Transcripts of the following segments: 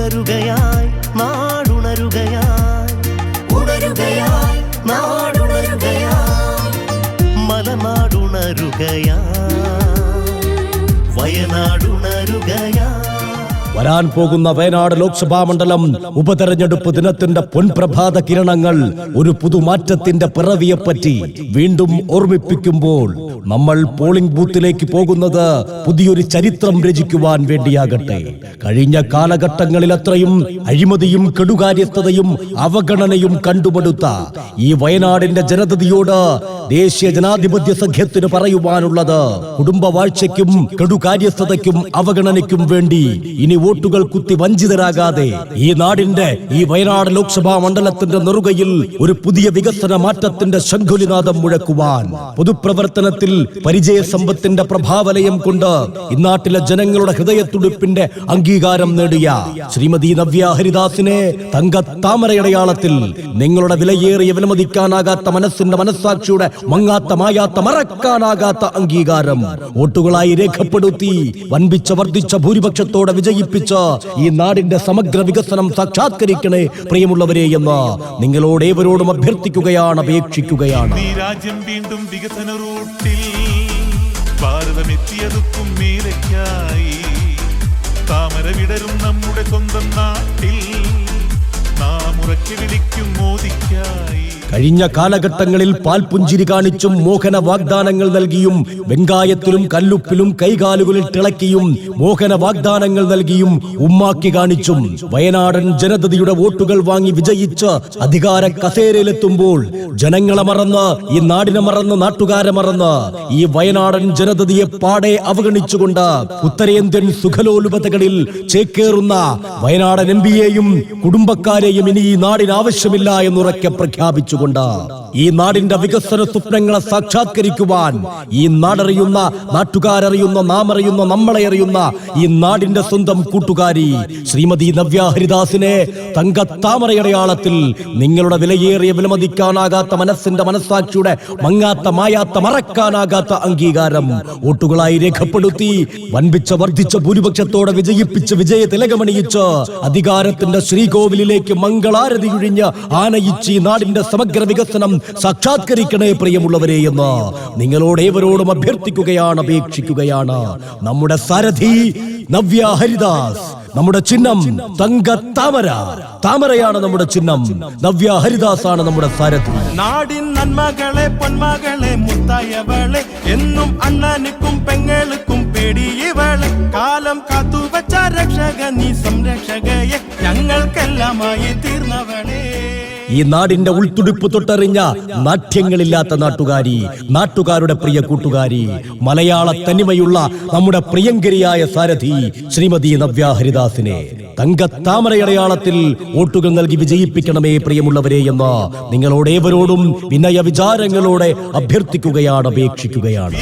ഉണരുകയായി നാടുണരുകയായി. ഉണരുകയായി നാടുണരുകയായി. മലനാടുണരുകയായി. വയനാടുണരുകയായി. വരാൻ പോകുന്ന വയനാട് ലോക്സഭാ മണ്ഡലം ഉപതെരഞ്ഞെടുപ്പ് ദിനത്തിന്റെ പൊൻപ്രഭാത കിരണങ്ങൾ ഒരു പുതുമാറ്റത്തിന്റെ പിറവിയെപ്പറ്റി വീണ്ടും ഓർമ്മിപ്പിക്കുമ്പോൾ നമ്മൾ പോളിംഗ് ബൂത്തിലേക്ക് പോകുന്നത് പുതിയൊരു ചരിത്രം രചിക്കുവാൻ വേണ്ടിയാകട്ടെ. കഴിഞ്ഞ കാലഘട്ടങ്ങളിൽ അത്രയും അഴിമതിയും കെടുകാര്യസ്ഥതയും അവഗണനയും കണ്ടുപെടുത്ത ഈ വയനാടിന്റെ ജനതയോട് ദേശീയ ജനാധിപത്യ സഖ്യത്തിന് പറയുവാനുള്ളത് കുടുംബവാഴ്ചയ്ക്കും കെടുകാര്യസ്ഥതയ്ക്കും അവഗണനയ്ക്കും വേണ്ടി ഇനി വോട്ടുകൾ കുത്തി വഞ്ചിതരാകാതെ ഈ നാടിന്റെ ഈ വയനാട് ലോക്സഭാ മണ്ഡലത്തിന്റെ നെറുകയിൽ ഒരു പുതിയ വികസന മാറ്റത്തിന്റെ ശംഖുലിനാഥം മുഴക്കുവാൻ പൊതുപ്രവർത്തനത്തിൽ പരിചയ സമ്പത്തിന്റെ പ്രഭാവലയം കൊണ്ട് ഇന്നാട്ടിലെ ജനങ്ങളുടെ ഹൃദയത്തുടിപ്പിന്റെ അംഗീകാരം നേടിയ ശ്രീമതി നവ്യ ഹരിദാസിനെ തങ്കത്താമരയടയാളത്തിൽ നിങ്ങളുടെ വിലയേറിയ വിലമതിക്കാനാകാത്ത മനസ്സിന്റെ മനസ്സാക്ഷിയുടെ മങ്ങാത്ത മായാത്ത മറക്കാനാകാത്ത അംഗീകാരം വോട്ടുകളായി രേഖപ്പെടുത്തി വൻപിച്ച വർദ്ധിച്ച ഭൂരിപക്ഷത്തോടെ വിജയിപ്പിച്ച് ഈ നാടിന്റെ സമഗ്ര വികസനം സാക്ഷാത്കരിക്കണേ പ്രിയമുള്ളവരെ എന്ന് നിങ്ങളോട് ഏവരോടും അഭ്യർത്ഥിക്കുകയാണ് അപേക്ഷിക്കുകയാണ്. രാജ്യം വീണ്ടും വികസന റൂട്ടിൽ ഭാരതമെത്തിയതുക്കും മേലയ്ക്കായി താമര വിടരും നമ്മുടെ സ്വന്തം നാട്ടിൽ കഴിഞ്ഞ കാലഘട്ടങ്ങളിൽ പാൽപുഞ്ചിരി കാണിച്ചും മോഹന വാഗ്ദാനങ്ങൾ നൽകിയും വെങ്കായത്തിലും കല്ലുപ്പിലും കൈകാലുകളിൽ തിളക്കിയും മോഹന വാഗ്ദാനങ്ങൾ നൽകിയും ഉമ്മാക്കി കാണിച്ചും വയനാടൻ ജനതയുടെ വോട്ടുകൾ വാങ്ങി വിജയിച്ച് അധികാര കസേരയിലെത്തുമ്പോൾ ജനങ്ങളെ മറന്ന് ഈ നാടിനെ മറന്ന് നാട്ടുകാരെ മറന്ന് ഈ വയനാടൻ ജനതയെ പാടെ അവഗണിച്ചുകൊണ്ട് ഉത്തരേന്ത്യൻ സുഖലോലുപതകളിൽ ചേക്കേറുന്ന വയനാടൻ എം പിയെയും കുടുംബക്കാരെയും ഇനി ഈ നാടിന് ആവശ്യമില്ല എന്നുറക്കെ പ്രഖ്യാപിച്ചുകൊണ്ട് ഈ നാടിന്റെ വികസന സ്വപ്നങ്ങളെ സാക്ഷാത്കരിക്കുവാൻ ഈ നാടറിയുന്ന നാട്ടുകാരറിയുന്ന നാം അറിയുന്ന നമ്മളെ അറിയുന്ന ഈ നാടിന്റെ സ്വന്തം കൂട്ടുകാരി ശ്രീമതി നവ്യ ഹരിദാസിനെ തങ്കത്താമരയടയാളത്തിൽ നിങ്ങളുടെ വിലയേറിയ വിലമതിക്കാനാകാത്ത മനസ്സിന്റെ മനസ്സാക്ഷിയുടെ മങ്ങാത്ത മായാത്ത മറക്കാനാകാത്ത അംഗീകാരം വോട്ടുകളായി രേഖപ്പെടുത്തി വൻപിച്ച വർദ്ധിച്ച ഭൂരിപക്ഷത്തോടെ വിജയിപ്പിച്ച് വിജയ തിലകമണിയിച്ച് അധികാരത്തിന്റെ ശ്രീകോവിലിലേക്ക് മംഗളാരതി ഒഴിഞ്ഞ് ആനയിച്ച് ഈ നാടിന്റെ സമഗ്ര വികസനം സാക്ഷാത്കരിക്കണേ പ്രിയമുള്ളവരെ എന്ന് നിങ്ങളോട് ഏവരോടും അഭ്യർത്ഥിക്കുകയാണ് അപേക്ഷിക്കുകയാണ്. നമ്മുടെ സാരഥി നവ്യ ഹരിദാസ് നമ്മുടെ ചിഹ്നം തങ്ക താമര. താമരയാണ് നമ്മുടെ ചിഹ്നം. നവ്യ ഹരിദാസ് ആണ് നമ്മുടെ സാരഥി. നാടിൻ നന്മകളെ പൊന്മകളെ മുത്തായവളെ എന്നും അണ്ണനുക്കും പെങ്ങൾക്കും പേടിയവളെ കാലം കാത്തുവച്ച രക്ഷക നീ സംരക്ഷകയെ ഞങ്ങൾക്കെല്ലാമായി തീർന്നവളെ. ഈ നാടിന്റെ ഉൾത്തുടിപ്പ് തൊട്ടറിഞ്ഞ നാട്യങ്ങളില്ലാത്ത നാട്ടുകാരി നാട്ടുകാരുടെ പ്രിയ കൂട്ടുകാരി മലയാള തനിമയുള്ള നമ്മുടെ പ്രിയങ്കരിയായ സാരഥി ശ്രീമതി നവ്യ ഹരിദാസിനെ തങ്കത്താമരയടയാളത്തിൽ വോട്ടുകൾ നൽകി വിജയിപ്പിക്കണമേ പ്രിയമുള്ളവരെ എന്ന് നിങ്ങളോടേവരോടും വിനയ വിചാരങ്ങളോടെ അഭ്യർത്ഥിക്കുകയാണ് അപേക്ഷിക്കുകയാണ്.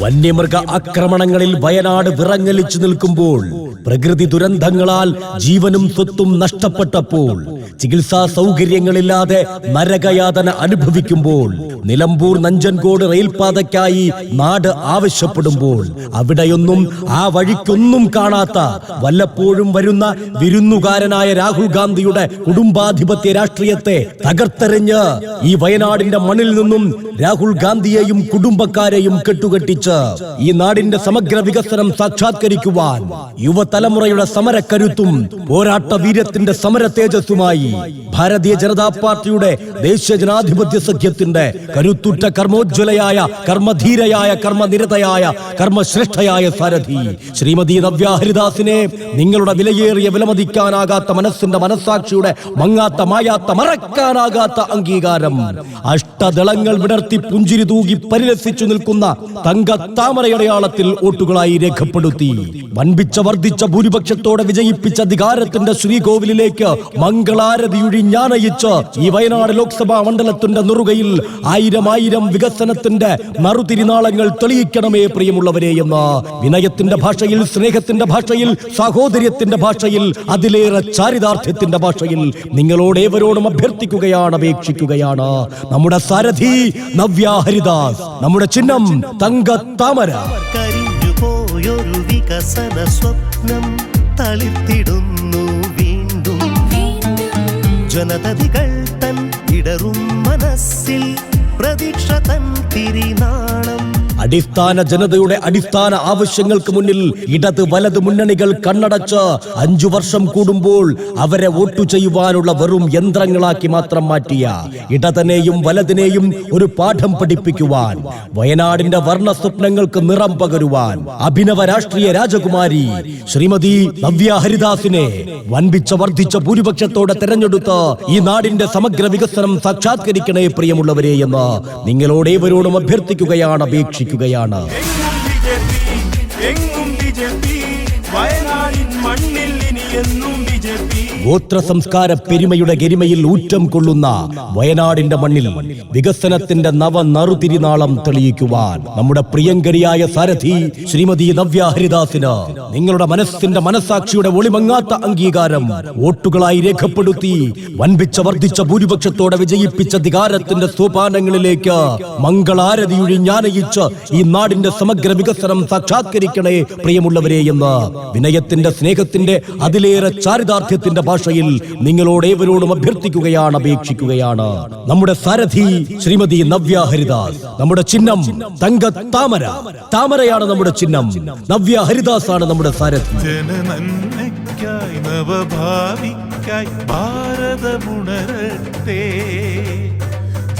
വന്യമൃഗ ആക്രമണങ്ങളിൽ വയനാട് വിറങ്ങലിച്ചു നിൽക്കുമ്പോൾ പ്രകൃതി ദുരന്തങ്ങളാൽ ജീവനും സ്വത്തും നഷ്ടപ്പെട്ടപ്പോൾ ചികിത്സാ സൗകര്യങ്ങളില്ലാതെ നരകയാതന അനുഭവിക്കുമ്പോൾ നിലമ്പൂർ നഞ്ചൻകോട് റെയിൽപാതയ്ക്കായി നാട് ആവശ്യപ്പെടുമ്പോൾ അവിടെയൊന്നും ആ വഴിക്കൊന്നും കാണാത്ത വല്ലപ്പോഴും വരുന്ന വിരുന്നുകാരനായ രാഹുൽ ഗാന്ധിയുടെ കുടുംബാധിപത്യ രാഷ്ട്രീയത്തെ തകർത്തെറിഞ്ഞ് ഈ വയനാടിന്റെ മണ്ണിൽ നിന്നും രാഹുൽ ഗാന്ധിയെയും കുടുംബക്കാരെയും കെട്ടുകെട്ടിച്ച് ഈ നാടിന്റെ സമഗ്ര വികസനം സാക്ഷാത്കരിക്കുവാൻ യുവതലമുറയുടെ സമരക്കരുത്തും പോരാട്ട വീര്യത്തിന്റെ സമര തേജസ്സുമായി ഭാരതീയ ജനതാ പാർട്ടിയുടെ ദേശീയ ജനാധിപത്യ സഖ്യത്തിന്റെ കരുത്തുറ്റ കർമ്മോജ്വലയായ കർമ്മധീരയായ കർമ്മനിരതയായ കർമ്മശ്രേഷ്ഠയായ സാരഥി ശ്രീമതി നവ്യ ഹരിദാസിനെ നിങ്ങളുടെ വിലയേറിയ വിലമതിക്കാനാകാത്ത മനസ്സിന്റെ മനസ്സാക്ഷിയുടെ മങ്ങാത്ത മായാത്ത മറക്കാനാകാത്ത അംഗീകാരം. അഷ്ടദളങ്ങൾ വിടർത്തി പുഞ്ചിരി തൂകി പരിരസിച്ചു നിൽക്കുന്ന തങ്ക താമരയടയാളത്തിൽ വോട്ടുകളായി രേഖപ്പെടുത്തി. വൻപിച്ച വർദ്ധിച്ച ഭൂരിപക്ഷത്തോടെ വിജയിപ്പിച്ച അധികാരത്തിന്റെ ശ്രീകോവിലേക്ക് മംഗള മംഗളാരതിയുഴിഞ്ഞാനയിച്ച് ഈ വയനാട് ലോക്സഭാ മണ്ഡലത്തിന്റെ നുറുകയിൽ ആയിരം ആയിരം വികസനത്തിന്റെ മറുതിരിനാളങ്ങൾ തെളിയിക്കണമേ പ്രിയമുള്ളവരെ എന്ന്. വിനയത്തിന്റെ ഭാഷയിൽ സ്നേഹത്തിന്റെ ഭാഷയിൽ സാഹോദര്യത്തിന്റെ ഭാഷയിൽ അതിലേറെ ചാരിതാർത്ഥ്യത്തിന്റെ ഭാഷയിൽ നിങ്ങളോടേവരോടും അഭ്യർത്ഥിക്കുകയാണ് അപേക്ഷിക്കുകയാണ്. നമ്മുടെ സാരഥി നവ്യ ഹരിദാസ് നമ്മുടെ ചിഹ്നം തങ്കത്താമര കരിഞ്ഞു പോയൊരു വികസന സ്വപ്നം തളിർത്തിടുന്നു വീണ്ടും. ജനതതികൾ തൻ ഇടറും മനസ്സിൽ പ്രതീക്ഷ തൻ തിരിനാളം അടിസ്ഥാന ജനതയുടെ അടിസ്ഥാന ആവശ്യങ്ങൾക്ക് മുന്നിൽ ഇടത് വലത് മുന്നണികൾ കണ്ണടച്ച് അഞ്ചു വർഷം കൂടുമ്പോൾ അവരെ വോട്ടു ചെയ്യുവാനുള്ള വെറും യന്ത്രങ്ങളാക്കി മാത്രം മാറ്റിയ ഇടതനെയും വലതിനെയും ഒരു പാഠം പഠിപ്പിക്കുവാൻ വയനാടിന്റെ വർണ സ്വപ്നങ്ങൾക്ക് നിറം പകരുവാൻ അഭിനവ രാഷ്ട്രീയ രാജകുമാരി ശ്രീമതി നവ്യ ഹരിദാസിനെ വൻപിച്ച വർദ്ധിച്ച ഭൂരിപക്ഷത്തോടെ തെരഞ്ഞെടുത്ത് ഈ നാടിന്റെ സമഗ്ര വികസനം സാക്ഷാത്കരിക്കണേ പ്രിയമുള്ളവരെ എന്ന് നിങ്ങളോടേവരോടും അഭ്യർത്ഥിക്കുകയാണ് അപേക്ഷിക്കുകയാണ് എങ്ങും ഗോത്ര സംസ്കാര പെരുമയുടെ ഗരിമയിൽ ഊറ്റം കൊള്ളുന്ന വയനാടിന്റെ മണ്ണിൽ വികസനത്തിന്റെ നവ നറുതിരിനാളം തെളിയിക്കുവാൻ നമ്മുടെ പ്രിയങ്കരിയായ സാരഥി ശ്രീമതി നവ്യ ഹരിദാസിന് നിങ്ങളുടെ മനസ്സിന്റെ മനസാക്ഷിയുടെ ഒളിമങ്ങാത്ത അംഗീകാരം വോട്ടുകളായി രേഖപ്പെടുത്തി വൻപിച്ച വർദ്ധിച്ച ഭൂരിപക്ഷത്തോടെ വിജയിപ്പിച്ച അധികാരത്തിന്റെ സോപാനങ്ങളിലേക്ക് മംഗളാരതിയൊഴിഞ്ഞാനയിച്ച് ഈ നാടിന്റെ സമഗ്ര വികസനം സാക്ഷാത്കരിക്കണേ പ്രിയമുള്ളവരെ എന്ന് വിനയത്തിന്റെ സ്നേഹത്തിന്റെ അതിലേറെ ചാരിതാർത്ഥ്യത്തിന്റെ ഭാഷയിൽ നിങ്ങളോടേവരോടും അഭ്യർത്ഥിക്കുകയാണ് അപേക്ഷിക്കുകയാണ്. നമ്മുടെ സാരഥി ശ്രീമതി നവ്യ ഹരിദാസ്. നമ്മുടെ ചിഹ്നം തങ്ക താമര. താമരയാണ് നമ്മുടെ ചിഹ്നം. നവ്യ ഹരിദാസ് ആണ് നമ്മുടെ സാരഥി. നവഭാവിക്കായി ഭാരതമുണരട്ടെ.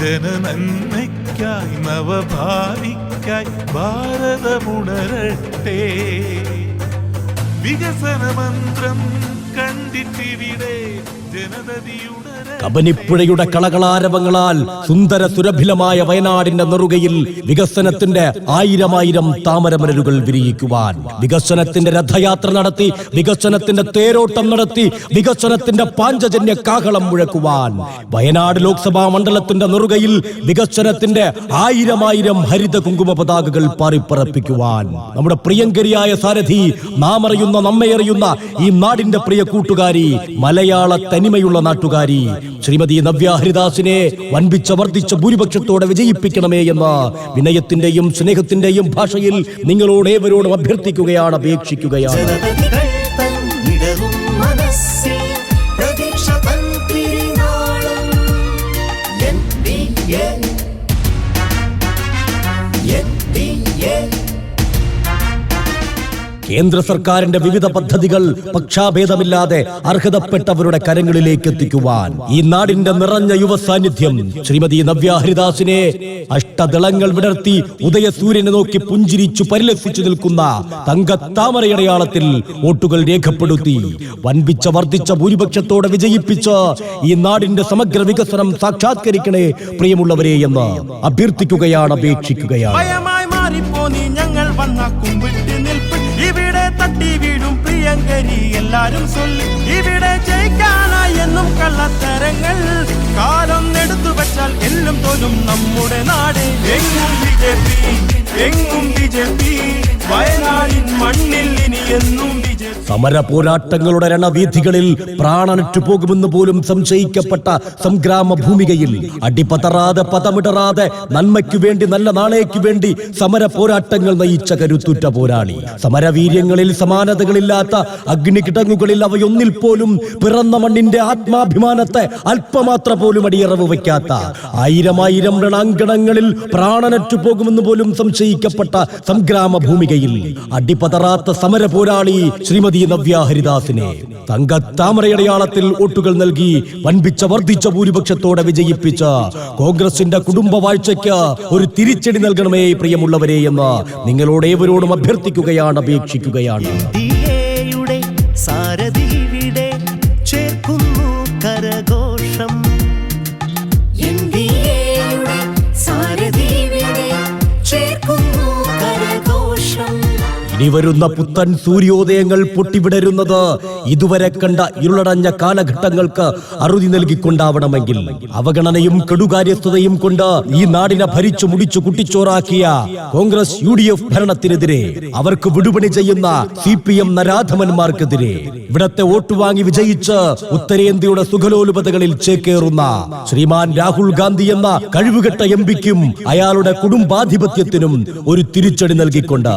ജനനന്മയ്ക്കായി നവഭാവിക്കായി ഭാരതമുണരട്ടെ. വികസന മന്ത്രം കണ്ടിട്ടിവിടെ ജനതതിയുണര കബനിപ്പുഴയുടെ കളകളാരവങ്ങളാൽ സുന്ദര സുരഭിലമായ വയനാടിന്റെ നെറുകയിൽ വികസനത്തിന്റെ ആയിരമായിരം താമരമരലുകൾ വിരിയിക്കുവാൻ വികസനത്തിന്റെ രഥയാത്ര നടത്തി വികസനത്തിന്റെ തേരോട്ടം നടത്തി വികസനത്തിന്റെ പാഞ്ചജന്യ കാഹളം മുഴക്കുവാൻ വയനാട് ലോക്സഭാ മണ്ഡലത്തിന്റെ നെറുകയിൽ വികസനത്തിന്റെ ആയിരമായിരം ഹരിത കുങ്കുമ പതാകകൾ പാറിപ്പറപ്പിക്കുവാൻ നമ്മുടെ പ്രിയങ്കരിയായ സാരഥി നാം അറിയുന്ന നമ്മെ ഈ നാടിന്റെ പ്രിയ കൂട്ടുകാരി മലയാള തനിമയുള്ള നാട്ടുകാരി ശ്രീമതി നവ്യ ഹരിദാസിനെ വൻപിച്ച വർദ്ധിച്ച ഭൂരിപക്ഷത്തോടെ വിജയിപ്പിക്കണമേ എന്ന വിനയത്തിന്റെയും സ്നേഹത്തിന്റെയും ഭാഷയിൽ നിങ്ങളോടേവരോടും അഭ്യർത്ഥിക്കുകയാണ് അപേക്ഷിക്കുകയാണ്. കേന്ദ്ര സർക്കാരിന്റെ വിവിധ പദ്ധതികൾ പക്ഷാഭേദമില്ലാതെ അർഹതപ്പെട്ടവരുടെ കരങ്ങളിലേക്ക് എത്തിക്കുവാൻ ഈ നാടിന്റെ നിറഞ്ഞ യുവ സാന്നിധ്യം ശ്രീമതി നവ്യ ഹരിദാസിനെ അഷ്ടദളങ്ങൾ വിടർത്തി ഉദയസൂര്യനെ നോക്കി പുഞ്ചിരിച്ചു പരിലസിച്ചു നിൽക്കുന്ന തങ്കത്താമരയടയാളത്തിൽ വോട്ടുകൾ രേഖപ്പെടുത്തി വൻപിച്ച വർദ്ധിച്ച ഭൂരിപക്ഷത്തോടെ വിജയിപ്പിച്ച് ഈ നാടിന്റെ സമഗ്ര വികസനം സാക്ഷാത്കരിക്കണേ പ്രിയമുള്ളവരെ എന്ന് അഭ്യർത്ഥിക്കുകയാണ് അപേക്ഷിക്കുകയാണ്. ഭയമായി മാറിപ്പോ നീ ഞങ്ങൾ വന്ന വീഴും പ്രിയങ്കരി എല്ലാരും ചൊല്ലി. ഇവിടെ ജയിക്കാനായി എന്നും കള്ളത്തരങ്ങൾ. കാലം എടുത്തു വെച്ചാൽ എല്ലും തോലും നമ്മുടെ നാട്. എങ്ങും എങ്ങും ബിജെപി വയനാടിൻ മണ്ണിൽ ഇനി എന്നും സമര പോരാട്ടങ്ങളുടെ രണവീഥികളിൽ പ്രാണനറ്റു പോകുമെന്ന് പോലും സംശയിക്കപ്പെട്ട സംഗ്രാമ ഭൂമികയിൽ അടിപതറാതെ പതമിടറാതെ നന്മയ്ക്കു വേണ്ടി നല്ല നാളേക്ക് വേണ്ടി സമര പോരാട്ടങ്ങൾ നയിച്ച കരുത്തുറ്റ പോരാളി. സമരവീര്യങ്ങളിൽ സമാനതകളില്ലാത്ത അഗ്നികിടങ്ങുകളിൽ അവയൊന്നിൽ പോലും പിറന്ന മണ്ണിന്റെ ആത്മാഭിമാനത്തെ അല്പമാത്ര പോലും അടിയറവ് വയ്ക്കാത്ത ആയിരമായിരം രണാങ്കണങ്ങളിൽ പ്രാണനറ്റു പോകുമെന്ന് പോലും സംശയിക്കപ്പെട്ട സംഗ്രാമ ഭൂമികയിൽ അടിപതറാത്ത സമര പോരാളി ശ്രീമതി നവ്യ ഹരിദാസിനെ തങ്കത്താമരയടയാളത്തിൽ വോട്ടുകൾ നൽകി വൻപിച്ച വർദ്ധിച്ച ഭൂരിപക്ഷത്തോടെ വിജയിപ്പിച്ച കോൺഗ്രസിന്റെ കുടുംബ വാഴ്ചയ്ക്ക് ഒരു തിരിച്ചടി നൽകണമേ പ്രിയമുള്ളവരെ എന്ന് നിങ്ങളോടേവരോടും അഭ്യർത്ഥിക്കുകയാണ് അപേക്ഷിക്കുകയാണ്. ഇനി വരുന്ന പുത്തൻ സൂര്യോദയങ്ങൾ പൊട്ടിവിടരുന്നത് ഇതുവരെ കണ്ട ഇരുളടഞ്ഞ കാലഘട്ടങ്ങൾക്ക് അറുതി നൽകിക്കൊണ്ടാവണമെങ്കിൽ അവഗണനയും കെടുകാര്യസ്ഥതയും കൊണ്ട് ഈ നാടിനെ ഭരിച്ചു മുടിച്ചു കുട്ടിച്ചോറാക്കിയ കോൺഗ്രസ് യു ഡി എഫ് ഭരണത്തിനെതിരെ അവർക്ക് വിടുപണി ചെയ്യുന്ന സി പി എം നരാധമന്മാർക്കെതിരെ ഇവിടത്തെ വോട്ട് വാങ്ങി വിജയിച്ച് ഉത്തരേന്ത്യയുടെ സുഖലോലുപതകളിൽ ചേക്കേറുന്ന ശ്രീമാൻ രാഹുൽ ഗാന്ധി എന്ന കഴിവുകെട്ട എം പിക്കും അയാളുടെ കുടുംബാധിപത്യത്തിനും ഒരു തിരിച്ചടി നൽകിക്കൊണ്ട്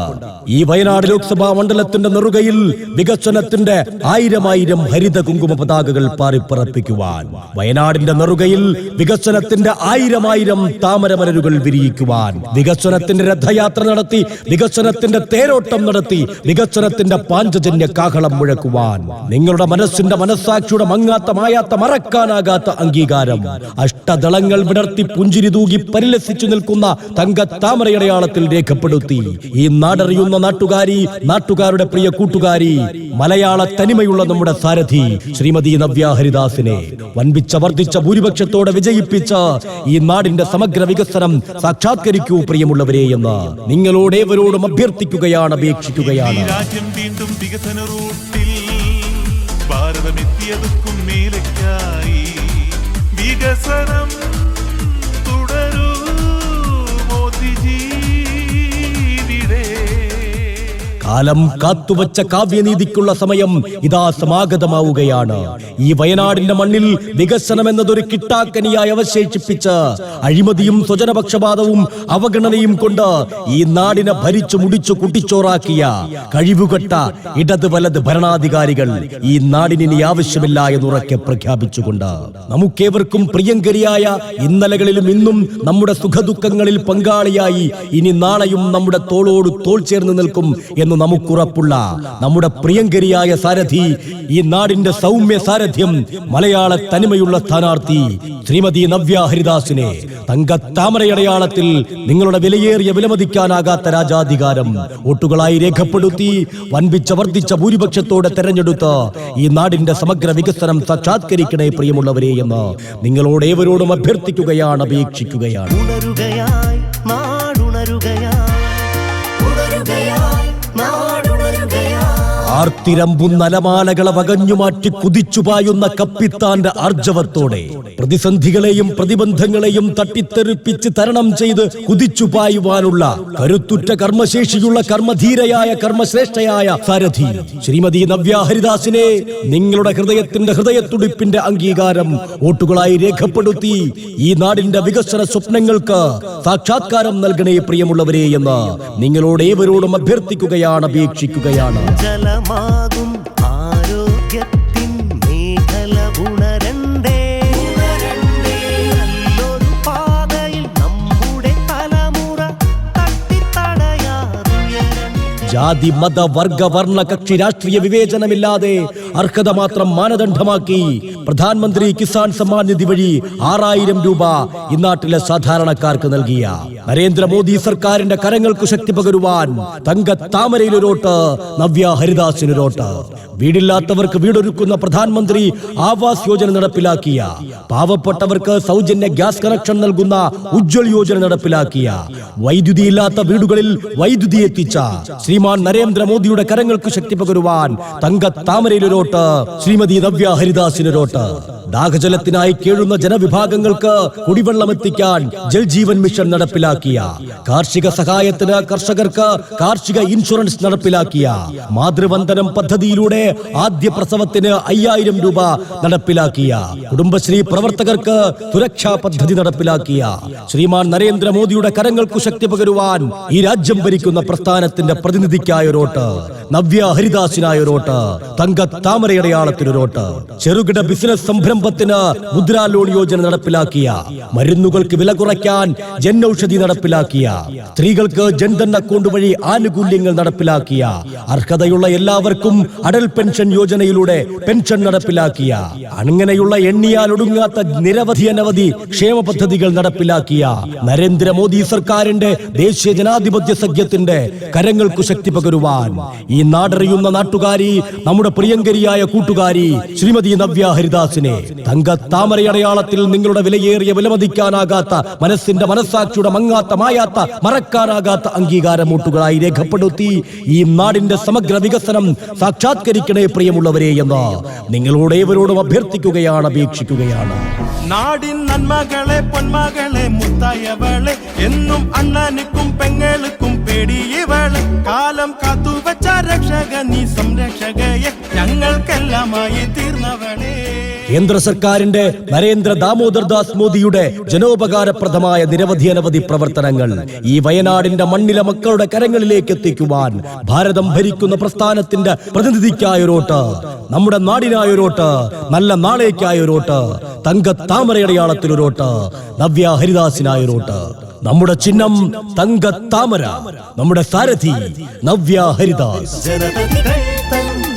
ഈ വയനാട് ലോക്സഭാ മണ്ഡലത്തിന്റെ നെറുകയിൽ വികസനത്തിന്റെ ആയിരമായിരം ഹരിത കുങ്കുമ പതാകകൾ പാറിപ്പറപ്പിക്കുവാൻ വയനാടിന്റെ നെറുകയിൽ വികസനത്തിന്റെ ആയിരമായിരം താമരമലരുകൾ വിരിയിക്കുവാൻ വികസനത്തിന്റെ രഥയാത്ര നടത്തി വികസനത്തിന്റെ തേരോട്ടം നടത്തി വികസനത്തിന്റെ പാഞ്ചജന്യ കാഹളം മുഴക്കുവാൻ നിങ്ങളുടെ മനസ്സിന്റെ മനസ്സാക്ഷിയുടെ മങ്ങാത്ത മായാത്ത മറക്കാനാകാത്ത അംഗീകാരം അഷ്ടദളങ്ങൾ വിടർത്തി പുഞ്ചിരി തൂകി പരിലസിച്ചു നിൽക്കുന്ന തങ്ക താമരയടയാളത്തിൽ രേഖപ്പെടുത്തി ഈ നാടറിയുന്ന നാട്ടുകാരി നാട്ടുകാരുടെ പ്രിയ കൂട്ടുകാരി മലയാള തനിമയുള്ള നമ്മുടെ സാരഥി ശ്രീമതി നവ്യ ഹരിദാസിനെ വൻപിച്ച വർദ്ധിച്ച ഭൂരിപക്ഷത്തോടെ വിജയിപ്പിച്ച ഈ നാടിന്റെ സമഗ്ര വികസനം സാക്ഷാത്കരിക്കൂ പ്രിയമുള്ളവരെ എന്ന് നിങ്ങളോടേവരോടും അഭ്യർത്ഥിക്കുകയാണ് അപേക്ഷിക്കുകയാണ്. രാജ്യം വീണ്ടും റൂട്ടിൽ വികസനം കാലം കാത്തുവച്ച കാവ്യനീതിക്കുള്ള സമയം ഇതാ സമാഗതമാവുകയാണ്. ഈ വയനാടിന്റെ മണ്ണിൽ വികസനം എന്നതൊരു കിട്ടാക്കനിയായി അവശേഷിപ്പിച്ച് അഴിമതിയും സ്വജനപക്ഷപാതവും അവഗണനയും കൊണ്ട് ഈ നാടിനെ ഭരിച്ചു മുടിച്ചു കുട്ടിച്ചോറാക്കിയ കഴിവുകെട്ട ഇടത് വലത് ഭരണാധികാരികൾ ഈ നാടിനി ആവശ്യമില്ല എന്നുറക്കെ പ്രഖ്യാപിച്ചുകൊണ്ട്. നമുക്കേവർക്കും പ്രിയങ്കരിയായ ഇന്നലകളിലും ഇന്നും നമ്മുടെ സുഖദുഃഖങ്ങളിൽ പങ്കാളിയായി ഇനി നാളെയും നമ്മുടെ തോളോട് തോൾ ചേർന്ന് നിൽക്കും എന്ന് നമുക്കുറപ്പുള്ള നമ്മുടെ പ്രിയങ്കരിയായ സാരഥി ഈ നാടിന്റെ സൗമ്യ സാരഥ്യം മലയാള തനിമയുള്ള സ്ഥാനാർത്ഥി ശ്രീമതി നവ്യ ഹരിദാസിനെ തങ്ക താമരയടയാളത്തിൽ നിങ്ങളുടെ വിലയേറിയ വിലമതിക്കാനാകാത്ത രാജാധികാരം വോട്ടുകളായി രേഖപ്പെടുത്തി വൻപിച്ച വർദ്ധിച്ച ഭൂരിപക്ഷത്തോടെ തെരഞ്ഞെടുത്ത് ഈ നാടിന്റെ സമഗ്ര വികസനം സാക്ഷാത്കരിക്കണേ പ്രിയമുള്ളവരെ എന്ന് നിങ്ങളോട് ഏവരോടും അഭ്യർത്ഥിക്കുകയാണ് അപേക്ഷിക്കുകയാണ്. ആർത്തിരമ്പുന്ന അലമാലകളെ വകഞ്ഞുമാറ്റി കുതിച്ചുപായുന്ന കപ്പിത്താന്റെ ആർജവത്തോടെ പ്രതിസന്ധികളെയും പ്രതിബന്ധങ്ങളെയും തട്ടിത്തെറിപ്പിച്ച് തരണം ചെയ്ത് കുതിച്ചുപായുവാനുള്ള കരുത്തുറ്റ കർമ്മശേഷിയുള്ള കർമ്മധീരയായ കർമ്മശ്രേഷ്ഠയായ സാരഥി. ശ്രീമതി നവ്യ ഹരിദാസിനെ നിങ്ങളുടെ ഹൃദയത്തിന്റെ ഹൃദയത്തുടിപ്പിന്റെ അംഗീകാരം വോട്ടുകളായി രേഖപ്പെടുത്തി ഈ നാടിന്റെ വികസന സ്വപ്നങ്ങൾക്ക് സാക്ഷാത്കാരം നൽകണേ പ്രിയമുള്ളവരെ എന്ന് നിങ്ങളോട് ഏവരോടും അഭ്യർത്ഥിക്കുകയാണ് അപേക്ഷിക്കുകയാണ്. ജലമാകും ആരോഗ്യത്തിൻ മേഖല ഉണരണ്ടേ. നല്ലൊരു പാതയിൽ നമ്മുടെ തലമുറ ജാതി മത വർഗ വർണ കക്ഷി രാഷ്ട്രീയ വിവേചനമില്ലാതെ അർഹത മാത്രം മാനദണ്ഡമാക്കി പ്രധാനമന്ത്രി കിസാൻ സമ്മാൻ നിധി വഴി ആറായിരം രൂപ ഇന്നാട്ടിലെ സാധാരണക്കാർക്ക് നൽകിയ നരേന്ദ്രമോദി സർക്കാരിന്റെ കരങ്ങൾക്ക് ശക്തി പകരുവാൻ തങ്ക താമരയിലൊരോട്ട് നവ്യ ഹരിദാസിനൊരോട്ട്. വീടില്ലാത്തവർക്ക് വീടൊരുക്കുന്ന പ്രധാനമന്ത്രി ആവാസ് യോജന നടപ്പിലാക്കിയ. പാവപ്പെട്ടവർക്ക് സൗജന്യ ഗ്യാസ് കണക്ഷൻ നൽകുന്ന ഉജ്ജ്വൽ യോജന നടപ്പിലാക്കിയ. വൈദ്യുതി ഇല്ലാത്ത വീടുകളിൽ വൈദ്യുതി എത്തിച്ച ശ്രീമാൻ നരേന്ദ്രമോദിയുടെ കരങ്ങൾക്ക് ശക്തി പകരുവാൻ തങ്ക താമരയിലൊരോട്ട് ശ്രീമതി നവ്യ ഹരിദാസിനൊരോട്ട്. ദാഹജലത്തിനായി കേഴുന്ന ജനവിഭാഗങ്ങൾക്ക് കുടിവെള്ളം എത്തിക്കാൻ ജൽജീവൻ മിഷൻ നടപ്പിലാക്കിയ. കാർഷിക സഹായത്തിന് കർഷകർക്ക് കാർഷിക ഇൻഷുറൻസ് നടപ്പിലാക്കിയ. മാതൃവന്ദനം പദ്ധതിയിലൂടെ ആദ്യ പ്രസവത്തിന് അയ്യായിരം രൂപ നടപ്പിലാക്കിയ. കുടുംബശ്രീ പ്രവർത്തകർക്ക് സുരക്ഷാ പദ്ധതി നടപ്പിലാക്കിയ. ശ്രീമാൻ നരേന്ദ്രമോദിയുടെ കരങ്ങൾക്കു ശക്തി പകരുവാൻ ഈ രാജ്യം ഭരിക്കുന്ന പ്രസ്ഥാനത്തിന്റെ പ്രതിനിധിക്കായ പ്രതിനിധിക്കായൊരോട്ട്. നവ്യ ഹരിദാസിനായ റോട്ട് തങ്ക താമരയടയാളത്തിനൊരോട്ട് ചെറുകിട ബിസിനസ് സംരംഭത്തിന് മുദ്രാ ലോൺ യോജന നടപ്പിലാക്കിയ മരുന്നുകൾക്ക് വില കുറയ്ക്കാൻ ജൻ ഔഷധി നടപ്പിലാക്കിയ സ്ത്രീകൾക്ക് ജൻധൻ അക്കൗണ്ട് വഴി ആനുകൂല്യങ്ങൾ നടപ്പിലാക്കിയ അർഹതയുള്ള എല്ലാവർക്കും അടൽ പെൻഷൻ യോജനയിലൂടെ പെൻഷൻ നടപ്പിലാക്കിയ അങ്ങനെയുള്ള എണ്ണിയാൽ ഒടുങ്ങാത്ത നിരവധി അനവധി ക്ഷേമ പദ്ധതികൾ നടപ്പിലാക്കിയ നരേന്ദ്രമോദി സർക്കാരിന്റെ ദേശീയ ജനാധിപത്യ സഖ്യത്തിന്റെ കരങ്ങൾക്ക് ശക്തി പകരുവാൻ ഈ നാടറിയുന്ന നാട്ടുകാരി നമ്മുടെ പ്രിയങ്കരിയായ കൂട്ടുകാരി ശ്രീമതി നവ്യ ഹരിദാസിനെ. തങ്ക താമരയടയാളത്തിൽ നിങ്ങളുടെ വിലയേറിയ വിലമതിക്കാനാകാത്ത മനസ്സിന്റെ മനസ്സാക്ഷിയുടെ മങ്ങാത്ത മായാത്ത മറക്കാനാകാത്ത അംഗീകാരമൂട്ടുകളായി രേഖപ്പെടുത്തി ഈ നാടിന്റെ സമഗ്ര വികസനം സാക്ഷാത്കരിക്കണേ പ്രിയമുള്ളവരെ എന്ന് നിങ്ങളോട് ഏവരോടും അഭ്യർത്ഥിക്കുകയാണ് അപേക്ഷിക്കുകയാണ്. നാടിൻ നന്മകളെ പൊന്മകളെ മുത്തായവളെ എന്നും അണ്ണനുക്കും പെങ്ങൾക്കും കാത്തുവച്ച രക്ഷക നീ സംരക്ഷകയെ ഞങ്ങൾക്കെല്ലാമായി തീർന്നവളെ. കേന്ദ്ര സർക്കാരിന്റെ നരേന്ദ്ര ദാമോദർ ദാസ് മോദിയുടെ ജനോപകാരപ്രദമായ നിരവധി അനവധി പ്രവർത്തനങ്ങൾ ഈ വയനാടിന്റെ മണ്ണിലെ മക്കളുടെ കരങ്ങളിലേക്ക് എത്തിക്കുവാൻ ഭാരതം ഭരിക്കുന്ന പ്രസ്ഥാനത്തിന്റെ പ്രതിനിധിക്കായൊരോട്ട് നമ്മുടെ നാടിനായൊരോട്ട് നല്ല നാളേക്കായൊരോട്ട് തങ്ക താമരയടയാളത്തിലൊരോട്ട് നവ്യ ഹരിദാസിനായൊരോട്ട്. നമ്മുടെ ചിഹ്നം തങ്ക താമര നമ്മുടെ സാരഥി നവ്യ ഹരിദാസ്. ജനതകൾ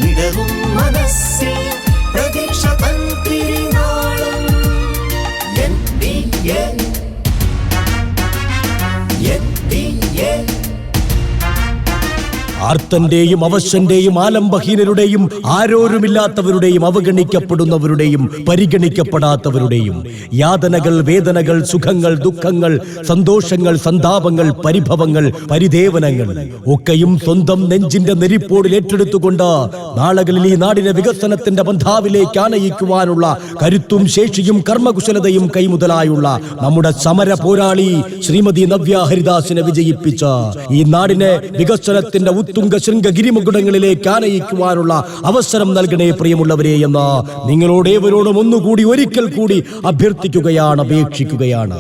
ഇടറും മനസ്സിൽ ആർത്തന്റെയും അവശന്റെയും ആലംബഹീനരുടെയും ആരോരുമില്ലാത്തവരുടെയും അവഗണിക്കപ്പെടുന്നവരുടെയും പരിഗണിക്കപ്പെടാത്തവരുടെയും യാതനകൾ വേദനകൾ സുഖങ്ങൾ ദുഃഖങ്ങൾ സന്തോഷങ്ങൾ സന്താപങ്ങൾ പരിഭവങ്ങൾ പരിദേവനങ്ങൾ ഒക്കെയും സ്വന്തം നെഞ്ചിന്റെ നെരിപ്പോടിൽ ഏറ്റെടുത്തുകൊണ്ട് നാളുകളിൽ ഈ നാടിനെ വികസനത്തിന്റെ ബന്ധാവിലേക്ക് ആനയിക്കുവാനുള്ള കരുത്തും ശേഷിയും കർമ്മകുശലതയും കൈമുതലായുള്ള നമ്മുടെ സമര പോരാളി ശ്രീമതി നവ്യ ഹരിദാസിനെ വിജയിപ്പിച്ച ഈ നാടിനെ വികസനത്തിന്റെ ഉത്തുംഗ മുകുടങ്ങളിലേക്ക് ആനയിക്കുവാനുള്ള അവസരം നൽകണേ പ്രിയമുള്ളവരെ എന്ന് നിങ്ങളോടേവരോടും ഒന്നുകൂടി ഒരിക്കൽ കൂടി അഭ്യർത്ഥിക്കുകയാണ് അപേക്ഷിക്കുകയാണ്.